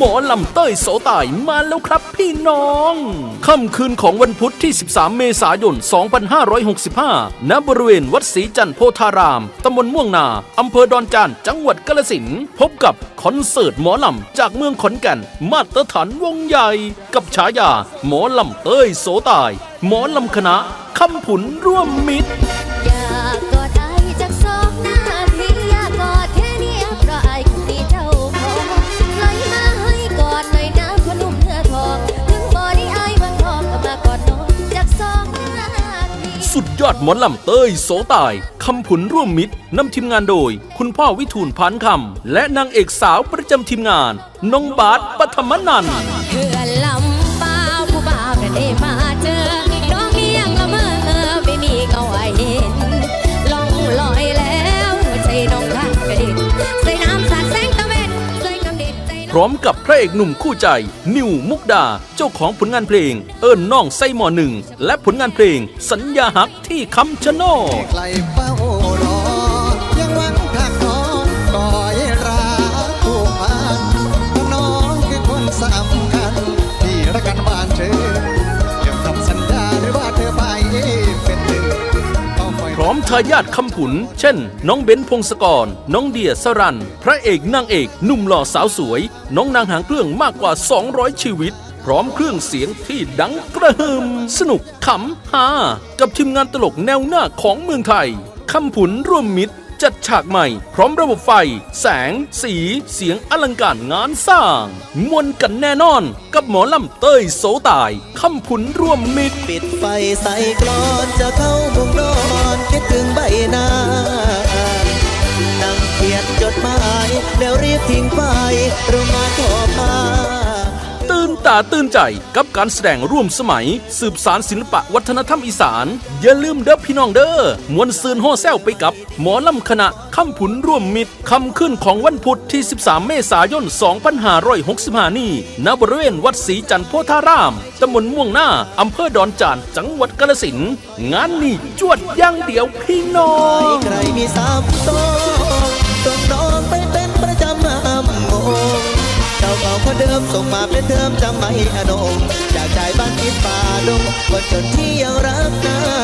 หมอลำเต้ยโสตายมาแล้วครับพี่น้อง ค่ำคืนของวันพุธที่ 13 เมษายน 2565 ณ บริเวณวัดศรีจันทร์โพธาราม ตำบลม่วงนา อำเภอดอนจาน จังหวัดกาฬสินธุ์พบกับคอนเสิร์ตหมอลำจากเมืองขอนแก่น มาตรฐานวงใหญ่ กับฉายา หมอลำเต้ยโสตาย หมอลำคณะคำผุนร่วมมิตร สุดยอดหมอลำเต้ยโสตายคำผุนร่วมมิตรนำทีมงานโดย คุณพ่อวิทูลพันคำและนางเอกสาวประจำทีมงาน น้องบาทปฐมนันท์ เพื่อลำเปล่าผู้บ่าวนั่นได้มา ร้อมกับพระเอกหนุ่มคู่ใจ นิวมุกดา เจ้าของผลงานเพลง เอิญน้องไส้หมอหนึ่ง และผลงานเพลง สัญญาหักที่คำชะโนด ทายาทคำผุน เช่น น้องเบนพงศกร น้องเดียสรัน พระเอกนางเอกหนุ่มหล่อสาวสวย น้องนางหางเครื่องมากกว่า 200 ชีวิต พร้อมเครื่องเสียงที่ดังกระหึ่มสนุกขำฮากับทีมงานตลกแนวหน้าของเมืองไทยคำผุนร่วมมิตรจัดฉากใหม่ พร้อมระบบไฟ แสง สี เสียงอลังการงานสร้าง มวนกันแน่นอน กับหมอลำเต้ยโสตายคำผุนร่วมมิตร ปิดไฟใส่กลอนจะเข้ามุงนอน คิดถึงใบหน้านั่งเขียนจดหมาย แล้วรีบทิ้งไปโรงมานขอพา ตื่นตาตื่นใจกับการแสดงร่วมสมัย สืบสารศิลปะวัฒนธรรมอีสาน อย่าลืมเด้อพี่น้องเด้อมวนซืนโฮแซวไปกับ หมอลำคณะคำผุนร่วมมิตรคำขึ้นของวันพุธที่ 13 เมษายน 2565 นี้ณบริเวณวัดศรีจันทร์โพธาราม ตำบลม่วงหน้าอำเภอดอนจานจังหวัดกาฬสินธุ์งานนี้จวดย่างเดียวพี่น้องใครมีสามโตส่งน้องไปเป็น เก่าคนเดิมส่งมาเป็นเดิมจำไม่อนงจากใจบ้านคิดป่าดงคนจนที่ยังรักนา